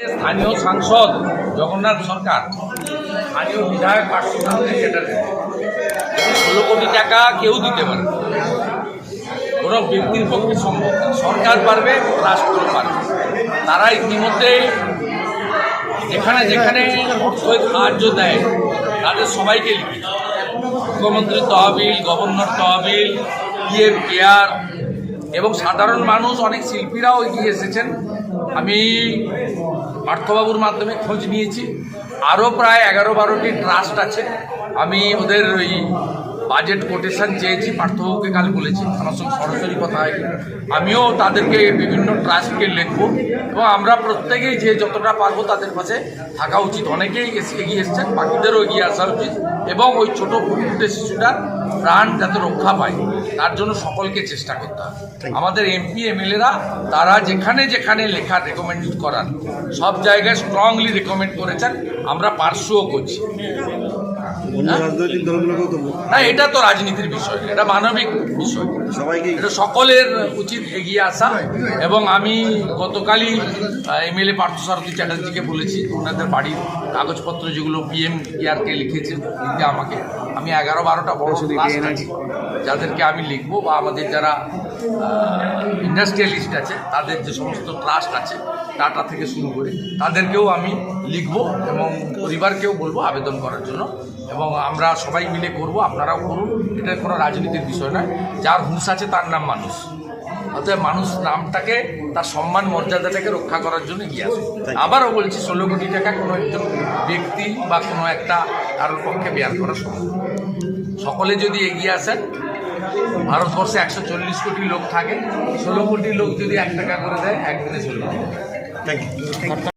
স্থানীয় সাংসদ জগন্নাথ সরকার, স্থানীয় বিধায়ক পার্শ্বনাথকে সেটা ষোলো কোটি টাকা কেউ দিতে পারে কোনো ব্যক্তির পক্ষে সম্ভব সরকার পারবে, রাষ্ট্র পারবে। তারা ইতিমধ্যে যেখানে যেখানে অর্থের সাহায্য দেয়, তাদের সবাইকে লিখেছে। মুখ্যমন্ত্রীর তহবিল, গভর্নর তহবিল পিএম কেয়ার এবং সাধারণ মানুষ, অনেক শিল্পীরাও এগিয়ে এসেছেন। আমি পার্থবাবুর মাধ্যমে খোঁজ নিয়েছি। আরও প্রায় এগারো বারোটি ট্রাস্ট আছে। আমি ওদের ওই বাজেট কোটেশন চেয়েছি পার্থবাবুকে কাল বলেছি। আমার সঙ্গে সরাসরি কথা হয়নি। আমিও তাদেরকে বিভিন্ন ট্রাস্টকে লিখব এবং আমরা প্রত্যেকেই যে যতটা পারব তাদের পাশে থাকা উচিত। অনেকেই এগিয়ে এসছেন বাকিদেরও এগিয়ে আসা উচিত এবং ওই ছোট ফুটফুটে শিশুটার প্রাণ যাতে রক্ষা পায় তার জন্য সকলকে চেষ্টা করতে হবে। আমাদের এমপি এমএলএরা তারা যেখানে যেখানে লেখা রেকমেন্ড করান সব জায়গায় স্ট্রংলি রেকমেন্ড করেছেন আমরা পার্শ্বও করছি। না এটা তো রাজনীতির বিষয় এটা মানবিক বিষয়। সবাইকে এটা সকলের উচিত এগিয়ে আসা। এবং আমি গতকালই এমএলএ পার্থসারথী চ্যাটার্জিকে বলেছি ওনাদের বাড়ির কাগজপত্র যেগুলো পিএম কেয়ারকে লিখেছে দিতে আমাকে। আমি এগারো বারোটা বড় যাদেরকে আমি লিখব বা আমাদের যারা ইন্ডাস্ট্রিয়ালিস্ট আছে তাদের যে সমস্ত ট্রাস্ট আছে টাটা থেকে শুরু করে তাদেরকেও আমি লিখব এবং পরিবারকেও বলব আবেদন করার জন্য। এবং আমরা সবাই মিলে করব আপনারাও করুন। এটা কোনো রাজনীতির বিষয় নয়। যার হুঁশ আছে তার নাম মানুষ। অতএব মানুষ নামটাকে তার সম্মান মর্যাদাটাকে রক্ষা করার জন্য এগিয়ে আসে আবারও বলছি ষোলো কোটি টাকা কোনো একজন ব্যক্তি বা কোনো একটা কারোর পক্ষে বেয়ার করা সম্ভব। সকলে যদি এগিয়ে আসেন ভারতবর্ষে একশো চল্লিশ কোটি লোক থাকে, ষোলো কোটি লোক যদি এক টাকা করে দেয়, একদিনে চলে যাবে থ্যাংক ইউ